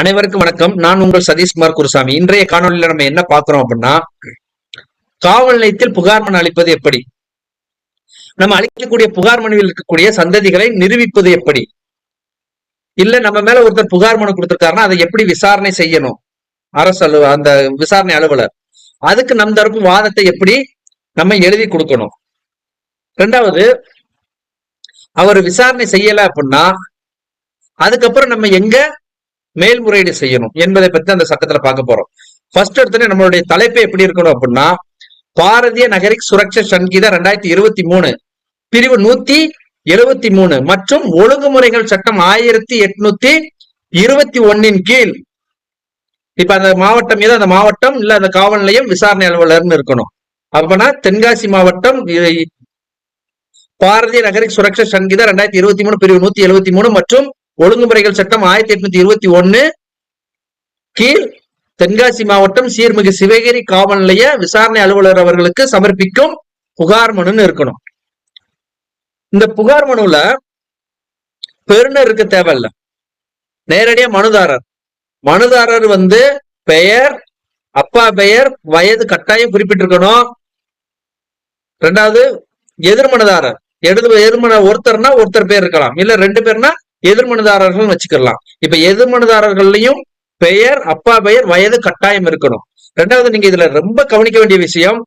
அனைவருக்கும் வணக்கம். நான் உங்கள் சதீஷ்குமார் குருசாமி. இன்றைய காணொலியில நம்ம என்ன பாக்குறோம் அப்படின்னா காவல் நிலையத்தில் புகார் மனு அளிப்பது எப்படி? நம்ம அளிக்கக்கூடிய புகார் மனுவில் இருக்கக்கூடிய சந்ததிகளை நிரூபிப்பது எப்படி? இல்ல நம்ம மேல ஒருத்தர் புகார் மனு கொடுத்திருக்காருன்னா அதை எப்படி விசாரணை செய்யணும்? அரசு அலுவ அந்த விசாரணை அலுவலர். அதுக்கு நம் தரப்பு வாதத்தை எப்படி நம்ம எழுதி கொடுக்கணும்? ரெண்டாவது அவர் விசாரணை செய்யல அப்படின்னா அதுக்கப்புறம் நம்ம எங்க மேல்முறையீடு செய்யணும் என்பதை பத்தி அந்த சட்டத்துல பார்க்க போறோம். ஃபர்ஸ்ட் எடுத்தோடனே நம்மளுடைய தலைப்பு எப்படி இருக்கணும் அப்படின்னா பாரதிய நகரிக் சுரக்ஷா சங்கீதா ரெண்டாயிரத்தி இருபத்தி மூணு பிரிவு நூத்தி எழுபத்தி மூணு மற்றும் ஒழுங்குமுறைகள் சட்டம் ஆயிரத்தி எட்நூத்தி இருபத்தி ஒன்னின் கீழ். இப்ப அந்த மாவட்டம் ஏதோ அந்த மாவட்டம் இல்ல அந்த காவல் நிலையம் விசாரணை அலுவலர்னு இருக்கணும். அப்பனா தென்காசி மாவட்டம் பாரதிய நகரிக் சுரக்ஷ சங்கீதா ரெண்டாயிரத்தி இருபத்தி மூணு பிரிவு நூத்தி எழுபத்தி மூணு மற்றும் ஒழுங்குமுறைகள் சட்டம் ஆயிரத்தி எட்நூத்தி இருபத்தி ஒன்னு கீழ் தென்காசி மாவட்டம் சீர்மிகு சிவகிரி காவல் நிலைய விசாரணை அலுவலர் அவர்களுக்கு சமர்ப்பிக்கும் புகார் மனுன்னு இருக்கணும். இந்த புகார் மனுல பெருநர் இருக்க தேவையில்ல. நேரடியா மனுதாரர். மனுதாரர் வந்து பெயர் அப்பா பெயர் வயது கட்டாயம் குறிப்பிட்டிருக்கணும். ரெண்டாவது எதிர்மனதாரர். எதிர் எதிர்மன ஒருத்தர்னா ஒருத்தர் பேர் இருக்கலாம். இல்ல ரெண்டு பேர்னா எதிர்மனுதாரர்கள் வச்சுக்கலாம் இப்ப எதிர்மனுதாரர்கள்லயும் பெயர் அப்பா பெயர் வயது கட்டாயம் இருக்கணும். ரெண்டாவது நீங்க இதுல ரொம்ப கவனிக்க வேண்டிய விஷயம்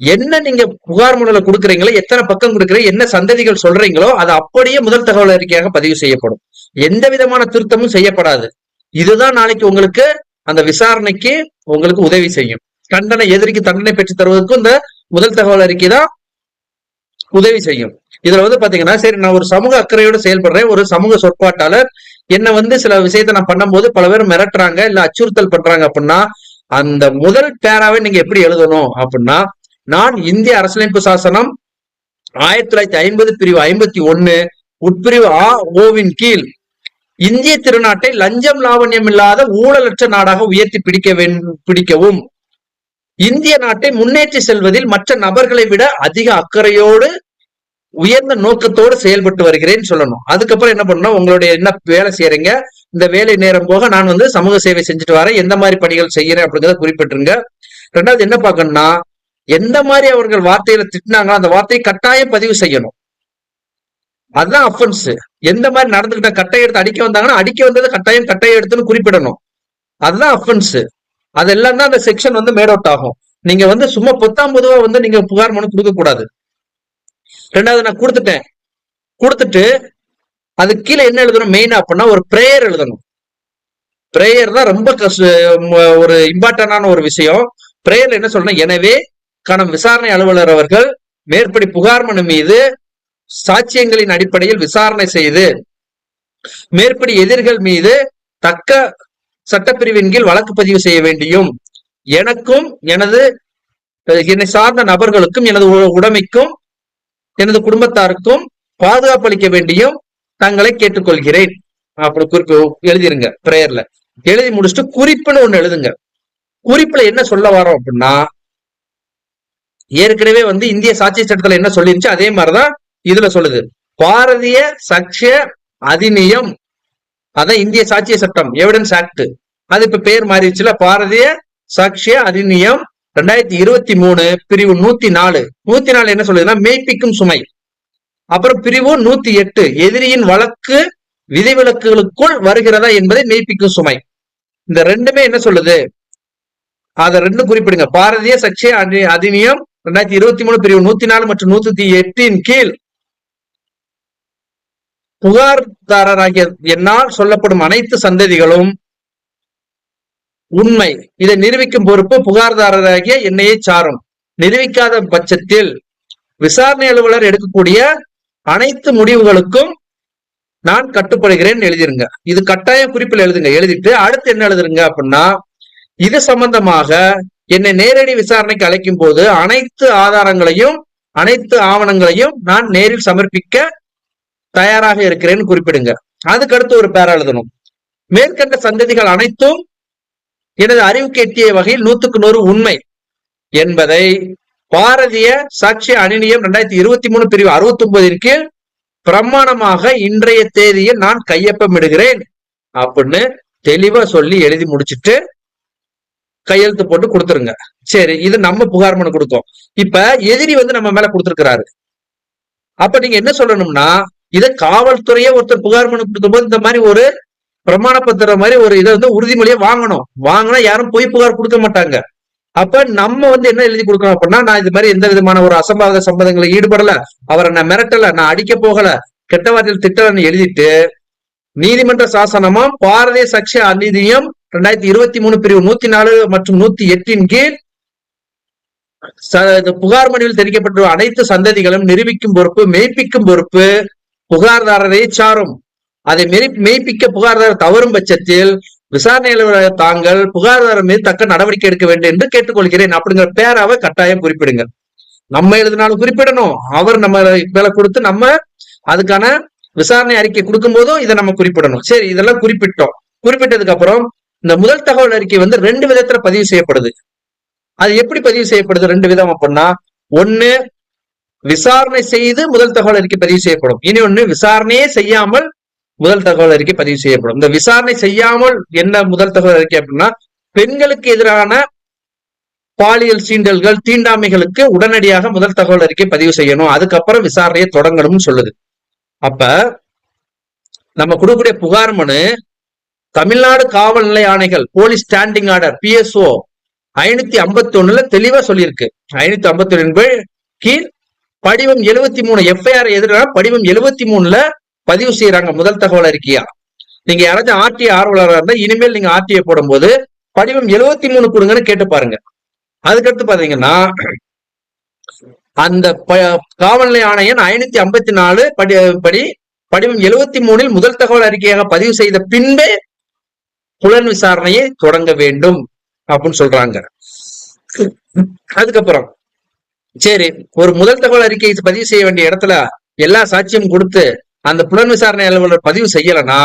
என்ன நீங்க புகார் மனுல கொடுக்குறீங்களோ எத்தனை பக்கம் கொடுக்குறீங்க என்ன சந்ததிகள் சொல்றீங்களோ அது அப்படியே முதல் தகவல் அறிக்கையாக பதிவு செய்யப்படும். எந்த விதமான திருத்தமும் செய்யப்படாது. இதுதான் நாளைக்கு உங்களுக்கு அந்த விசாரணைக்கு உங்களுக்கு உதவி செய்யும். தண்டனை எதிரிக்கு தண்டனை பெற்று தருவதற்கும் இந்த முதல் தகவல் அறிக்கை தான் உதவி செய்யும். இதுல வந்து பாத்தீங்கன்னா சரி நான் ஒரு சமூக அக்கறையோடு செயல்படுறேன். ஒரு சமூக சொற்பாட்டாளர் என்ன வந்து சில விஷயத்தை நான் பண்ணும்போது பல பேர் மிரட்டுறாங்க இல்ல அச்சுறுத்தல் பண்றாங்க அப்படின்னா அந்த முதல் பேராவை நீங்க எப்படி எழுதணும் அப்படின்னா நான் இந்திய அரசியலமைப்பு சாசனம் ஆயிரத்தி தொள்ளாயிரத்தி ஐம்பது பிரிவு ஐம்பத்தி ஒன்னு உட்பிரிவு ஆ ஓவின் கீழ். இந்திய திருநாட்டை லஞ்சம் லாவண்யம் இல்லாத ஊழலற்ற நாடாக உயர்த்தி பிடிக்க பிடிக்கவும். இந்திய நாட்டை முன்னேற்றி செல்வதில் மற்ற நபர்களை விட அதிக அக்கறையோடு உயர்ந்த நோக்கத்தோடு செயல்பட்டு வருகிறேன்னு சொல்லணும். அதுக்கப்புறம் என்ன பண்ணணும்? உங்களுடைய என்ன வேலை செய்யறீங்க? இந்த வேலை நேரம் போக நான் வந்து சமூக சேவை செஞ்சுட்டு வரேன். எந்த மாதிரி பணிகள் செய்யறேன் அப்படிங்கிறத குறிப்பிட்டிருங்க. ரெண்டாவது என்ன பார்க்கணும்னா எந்த மாதிரி அவர்கள் வார்த்தையில திட்டினாங்களோ அந்த வார்த்தையை கட்டாயம் பதிவு செய்யணும். அதுதான் அஃபென்ஸ் எந்த மாதிரி நடந்துகிட்ட கட்டை எடுத்து அடிக்க வந்தாங்கன்னா அடிக்க வந்தது கட்டாயம் கட்டை எடுத்துன்னு குறிப்பிடணும். அதுதான் அஃபென்ஸ் அதெல்லாம் தான் அந்த செக்ஷன் வந்து மேட் அவுட் ஆகும். நீங்க வந்து சும்மா பொத்தாம் பொதுவா வந்து நீங்க புகார் மனு கொடுக்க கூடாது ரெண்டாவது நான் கொடுத்துட்டேன். கொடுத்துட்டு அது கீழே என்ன எழுதணும்? மெயினா அப்படின்னா ஒரு ப்ரேயர் எழுதணும். ப்ரேயர் தான் ரொம்ப கஷ்ட ம- ஒரு இம்பார்ட்டன்டான ஒரு விஷயம். ப்ரேயர்ல என்ன சொல்றேன் எனவே கணம் விசாரணை அலுவலர் அவர்கள் மேற்படி புகார் மனு மீது சாட்சியங்களின் அடிப்படையில் விசாரணை செய்து மேற்படி எதிர்கள் மீது தக்க சட்டப்பிரிவின் கீழ் வழக்கு பதிவு செய்ய வேண்டியும் எனக்கும் எனது என்னை சார்ந்த நபர்களுக்கும் எனது உ- உடைமைக்கும் எனது குடும்பத்தாருக்கும் பாதுகாப்பு அளிக்க வேண்டியும் தங்களை கேட்டுக்கொள்கிறேன். அப்படி குறிப்பு எழுதிருங்க பிரேயர்ல எழுதி முடிச்சுட்டு குறிப்புன்னு ஒண்ணு எழுதுங்க. குறிப்புல என்ன சொல்ல வரோம் அப்படின்னா ஏற்கனவே வந்து இந்திய சாட்சிய சட்டத்துல என்ன சொல்லிருந்துச்சு அதே மாதிரிதான் இதுல சொல்லுது. பாரதிய சக்ஷ அதிநியம். அதான் இந்திய சாட்சிய சட்டம் எவிடன்ஸ் ஆக்ட் அது இப்ப பேர் மாறிடுச்சுல பாரதிய சாட்சிய அதிநியம். ரெண்டாயிரத்தி இருபத்தி மூணு பிரிவு நூத்தி நாலு. நூத்தி நாலு என்ன சொல்லுதுன்னா மெய்ப்பிக்கும் சுமை. அப்புறம் பிரிவு நூத்தி எட்டு எதிரியின் வழக்கு விதிவிலக்குகளுக்குள் வருகிறதா என்பதை மெய்ப்பிக்கும் சுமை. இந்த ரெண்டுமே என்ன சொல்லுது? அத ரெண்டும் குறிப்பிடுங்க. பாரதிய சக்ஷ அதி அதிநியம் ரெண்டாயிரத்தி இருபத்தி மூணு பிரிவு நூத்தி நாலு மற்றும் நூத்தி எட்டின் கீழ். புகார்தாரராகிய என்னால் சொல்லப்படும் அனைத்து சந்ததிகளும் உண்மை. இதை நிரூபிக்கும் பொறுப்பு புகார்தாரராகிய என்னையை சாரும். நிரூபிக்காத பட்சத்தில் விசாரணை அலுவலர் எடுக்கக்கூடிய அனைத்து முடிவுகளுக்கும் நான் கட்டுப்படுகிறேன் எழுதிருங்க. இது கட்டாய குறிப்பில் எழுதுங்க. எழுதிட்டு அடுத்து என்ன எழுதுருங்க அப்படின்னா இது சம்பந்தமாக என்னை நேரடி விசாரணைக்கு அழைக்கும் போது அனைத்து ஆதாரங்களையும் அனைத்து ஆவணங்களையும் நான் நேரில் சமர்ப்பிக்க தயாராக இருக்கிறேன்னு குறிப்பிடுங்க. அதுக்கு அடுத்து ஒரு பேரா எழுதணும். மேற்கண்ட சந்ததிகள் அனைத்தும் எனது அறிவுக்கு எட்டிய வகையில் நூத்துக்கு நூறு உண்மை என்பதை பாரதிய சாட்சி அணிநியம் ரெண்டாயிரத்தி இருபத்தி மூணு பிரிவு அறுபத்தி ஒன்பதின் கீழ் பிரமாணமாக இன்றைய தேதியில் நான் கையொப்பமிடுகிறேன் அப்படின்னு தெளிவா சொல்லி எழுதி முடிச்சிட்டு கையெழுத்து போட்டு கொடுத்துருங்க. சரி இது நம்ம புகார் மனு கொடுத்தோம். இப்ப எதிரி வந்து நம்ம மேல கொடுத்துருக்கிறாரு. அப்ப நீங்க என்ன சொல்லணும்னா இதை காவல்துறையே ஒருத்தர் புகார் மனு கொடுக்கும்போது இந்த மாதிரி ஒரு பிரமாண பத்திரம் மாதிரி ஒரு இதை வந்து உறுதிமொழியை வாங்கணும். வாங்கினா யாரும் பொய் புகார் கொடுக்க மாட்டாங்க. அப்ப நம்ம வந்து என்ன எழுதி கொடுக்கணும் அப்படின்னா நான் இது மாதிரி எந்த விதமான ஒரு அசம்பாவித சம்பந்தங்களை ஈடுபடல அவரை நான் மிரட்டல நான் அடிக்க போகல கெட்ட வார்த்தையில் திட்டலன்னு எழுதிட்டு நீதிமன்ற சாசனமும் பாரதிய சக்ஷ அநீதியம் ரெண்டாயிரத்தி இருபத்தி மூணு பிரிவு நூத்தி நாலு மற்றும் நூத்தி எட்டின் கீழ் புகார் மனுவில் தெரிவிக்கப்பட்டுள்ள அனைத்து சந்ததிகளும் நிரூபிக்கும் பொறுப்பு மெய்ப்பிக்கும் பொறுப்பு புகார்தாரரை சாரும். அதை மெய்ப்பிக்க புகார்தாரர் தவறும் பட்சத்தில் விசாரணை தாங்கள் புகார்தாரர் மீது தக்க நடவடிக்கை எடுக்க வேண்டும் என்று கேட்டுக்கொள்கிறேன். அப்படிங்கிற பேராவை கட்டாயம் குறிப்பிடுங்க நம்ம எழுதினாலும் குறிப்பிடணும். அவர் நம்ம வேலை கொடுத்து நம்ம அதுக்கான விசாரணை அறிக்கை கொடுக்கும் போதும் இதை நம்ம குறிப்பிடணும். சரி இதெல்லாம் குறிப்பிட்டோம். குறிப்பிட்டதுக்கு அப்புறம் இந்த முதல் தகவல் அறிக்கை வந்து ரெண்டு விதத்துல பதிவு செய்யப்படுது. அது எப்படி பதிவு செய்யப்படுது ரெண்டு விதம் அப்படின்னா ஒண்ணு விசாரணை செய்து முதல் தகவல் அறிக்கை பதிவு செய்யப்படும். இனி ஒண்ணு விசாரணையே செய்யாமல் முதல் தகவல் அறிக்கை பதிவு செய்யப்படும். இந்த விசாரணை செய்யாமல் என்ன முதல் தகவல் அறிக்கை அப்படின்னா பெண்களுக்கு எதிரான பாலியல் சீண்டல்கள் தீண்டாமைகளுக்கு உடனடியாக முதல் தகவல் அறிக்கை பதிவு செய்யணும். அதுக்கப்புறம் விசாரணையை தொடங்கணும்னு சொல்லுது. அப்ப நம்ம கொடுக்கக்கூடிய புகார் மனு தமிழ்நாடு காவல் நிலை ஆணைகள் போலீஸ் ஸ்டாண்டிங் ஆர்டர் பிஎஸ்ஓ ஐநூத்தி ஐம்பத்தி ஒண்ணுல தெளிவா சொல்லியிருக்கு. ஐநூத்தி ஐம்பத்தி ஒன்று கீழ் படிவம் எழுபத்தி மூணு எஃப்ஐஆர் எதிரான படிவம் எழுபத்தி மூணுல பதிவு செய்யறாங்க முதல் தகவல் அறிக்கையா? நீங்க யாராச்சும் ஆர்டிஐ ஆர்வலராக இருந்தா இனிமேல் நீங்க ஆர்டிஐ போடும்போது படிவம் எழுபத்தி மூணு கொடுங்கன்னு கேட்டு பாருங்க. அதுக்கடுத்து பாத்தீங்கன்னா அந்த காவல்நிலை ஆணையன் ஐநூத்தி ஐம்பத்தி நாலு படி படி படிவம் எழுபத்தி மூணில் முதல் தகவல் அறிக்கையாக பதிவு செய்த பின்பே புலன் விசாரணையை தொடங்க வேண்டும் அப்படின்னு சொல்றாங்க. அதுக்கப்புறம் சரி ஒரு முதல் தகவல் அறிக்கை பதிவு செய்ய வேண்டிய இடத்துல எல்லா சாட்சியம் கொடுத்து அந்த புலன் விசாரணை அலுவலர் பதிவு செய்யலைன்னா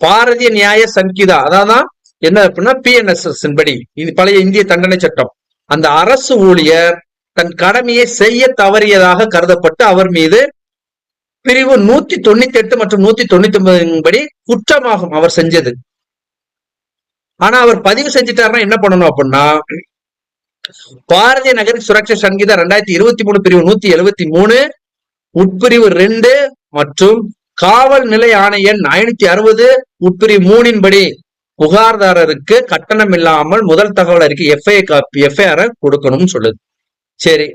பாரதிய நியாய சங்கீதா அதான் என்ன அப்படின்னா பிஎன்எஸ்எஸ் படி இது பழைய இந்திய தண்டனை சட்டம். அந்த அரசு ஊழியர் தன் கடமையை செய்ய தவறியதாக கருதப்பட்டு அவர் மீது பிரிவு நூத்தி தொண்ணூத்தி எட்டு மற்றும் நூத்தி தொண்ணூத்தி ஒன்பது படி குற்றமாகும் அவர் செஞ்சது. ஆனா அவர் பதிவு செஞ்சிட்டாருன்னா என்ன பண்ணணும் அப்படின்னா பாரதிய நகர சுரக்ஷா சங்கீதா ரெண்டாயிரத்தி இருபத்தி மூணு பிரிவு நூத்தி எழுபத்தி மூணு உட்பிரிவு ரெண்டு மற்றும் காவல் நிலை ஆணையன் ஐநூத்தி அறுபது உட்பிரி மூணின்படி புகார்தாரருக்கு கட்டணம் இல்லாமல் முதல் தகவல் அறிக்கை எஃப்ஐ காப்பி எஃப்ஐஆர் கொடுக்கணும்னு சொல்லுது. சரி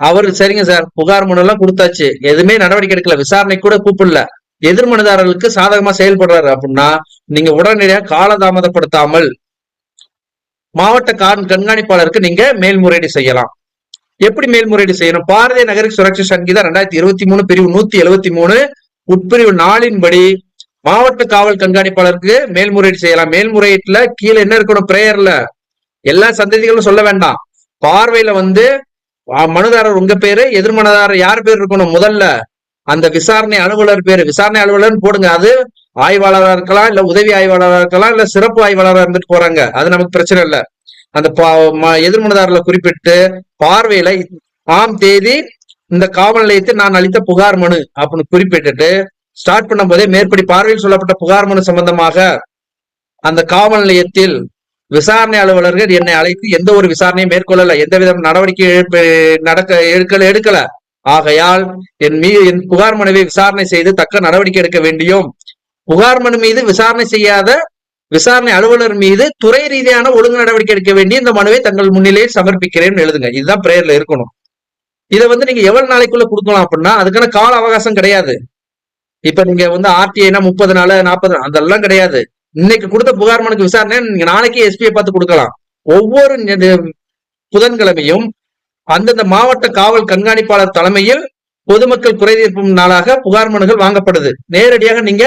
அவர் சரிங்க சார். புகார் மனுலாம் எல்லாம் கொடுத்தாச்சு. எதுவுமே நடவடிக்கை எடுக்கல. விசாரணை கூட கூப்பிடல. எதிர்மனுதாரர்களுக்கு சாதகமா செயல்படுறாரு அப்படின்னா நீங்க உடனடியாக காலதாமதப்படுத்தாமல் மாவட்ட கண்காணிப்பாளருக்கு நீங்க மேல்முறையீடு செய்யலாம். எப்படி மேல்முறையீடு செய்யணும்? பாரதிய நகர சுரட்சி சங்கீதம் ரெண்டாயிரத்தி இருபத்தி மூணு பிரிவு நூத்தி எழுபத்தி மூணு உட்பிரிவு நாளின்படி மாவட்ட காவல் கண்காணிப்பாளருக்கு மேல்முறையீடு செய்யலாம். மேல்முறையீட்டுல கீழே என்ன இருக்கணும்? பிரேயர்ல எல்லா சந்ததிகளும் சொல்ல வேண்டாம். பார்வையில வந்து மனுதாரர் உங்க பேரு எதிர்மனதாரர் யார் பேர் இருக்கணும்? முதல்ல அந்த விசாரணை அலுவலர் பேரு. விசாரணை அலுவலர்னு போடுங்க. அது ஆய்வாளராக இருக்கலாம் இல்ல உதவி ஆய்வாளராக இருக்கலாம் இல்ல சிறப்பு ஆய்வாளராக இருந்துட்டு போறாங்க. அது நமக்கு பிரச்சனை இல்லை. அந்த எதிர்மனதாரில் குறிப்பிட்டு பார்வையில ஆம் தேதி இந்த காவல் நிலையத்தில் நான் அளித்த புகார் மனு அப்படின்னு குறிப்பிட்டுட்டு ஸ்டார்ட் பண்ணும் போதே மேற்படி பார்வையில் சொல்லப்பட்ட புகார் மனு சம்பந்தமாக அந்த காவல் நிலையத்தில் விசாரணை அலுவலர்கள் என்னை அழைத்து எந்த ஒரு விசாரணையும் மேற்கொள்ளல எந்த விதம் நடவடிக்கை நடக்க எடுக்கல எடுக்கல. ஆகையால் என் மீது என் புகார் மனுவை விசாரணை செய்து தக்க நடவடிக்கை எடுக்க வேண்டியும் புகார் மனு மீது விசாரணை செய்யாத விசாரணை அலுவலர் மீது துறை ரீதியான ஒழுங்கு நடவடிக்கை எடுக்க வேண்டிய இந்த மனுவை தங்கள் முன்னிலையில் சமர்ப்பிக்கிறேன்னு எழுதுங்க. இதுதான் பிரேயர்ல இருக்கணும். இதை வந்து நீங்க எவ்வளவு நாளைக்குள்ள கொடுக்கலாம் அப்படின்னா அதுக்கான கால அவகாசம் கிடையாது. இப்ப நீங்க வந்து ஆர்டிஐனா முப்பது நாள் நாற்பது அதெல்லாம் கிடையாது. இன்னைக்கு கொடுத்த புகார் மனுக்கு விசாரணை நீங்க நாளைக்கே எஸ்பியை பார்த்து கொடுக்கலாம். ஒவ்வொரு புதன்கிழமையும் அந்தந்த மாவட்ட காவல் கண்காணிப்பாளர் தலைமையில் பொதுமக்கள் குறைதீர்ப்பும் நாளாக புகார் மனுகள் வாங்கப்படுது. நேரடியாக நீங்க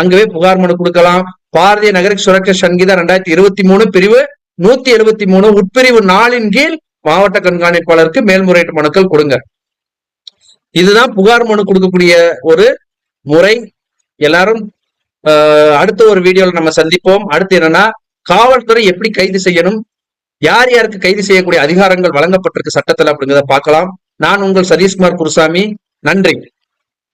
அங்கவே புகார் மனு கொடுக்கலாம். பாரதிய நகர சுரக்க சங்கீதா ரெண்டாயிரத்தி இருபத்தி மூணு பிரிவு நூத்தி எழுபத்தி மூணு உட்பிரிவு நாளின் கீழ் மாவட்ட கண்காணிப்பாளருக்கு மேல்முறையீட்டு மனுக்கள் கொடுங்க. இதுதான் புகார் மனு கொடுக்கக்கூடிய ஒரு முறை. எல்லாரும் அடுத்த ஒரு வீடியோல நம்ம சந்திப்போம். அடுத்து என்னன்னா காவல்துறை எப்படி கைது செய்யணும்? யார் யாருக்கு கைது செய்யக்கூடிய அதிகாரங்கள் வழங்கப்பட்டிருக்கு சட்டத்தில் அப்படிங்கிறத பார்க்கலாம். நான் உங்கள் சதீஷ்குமார் குருசாமி. நன்றி.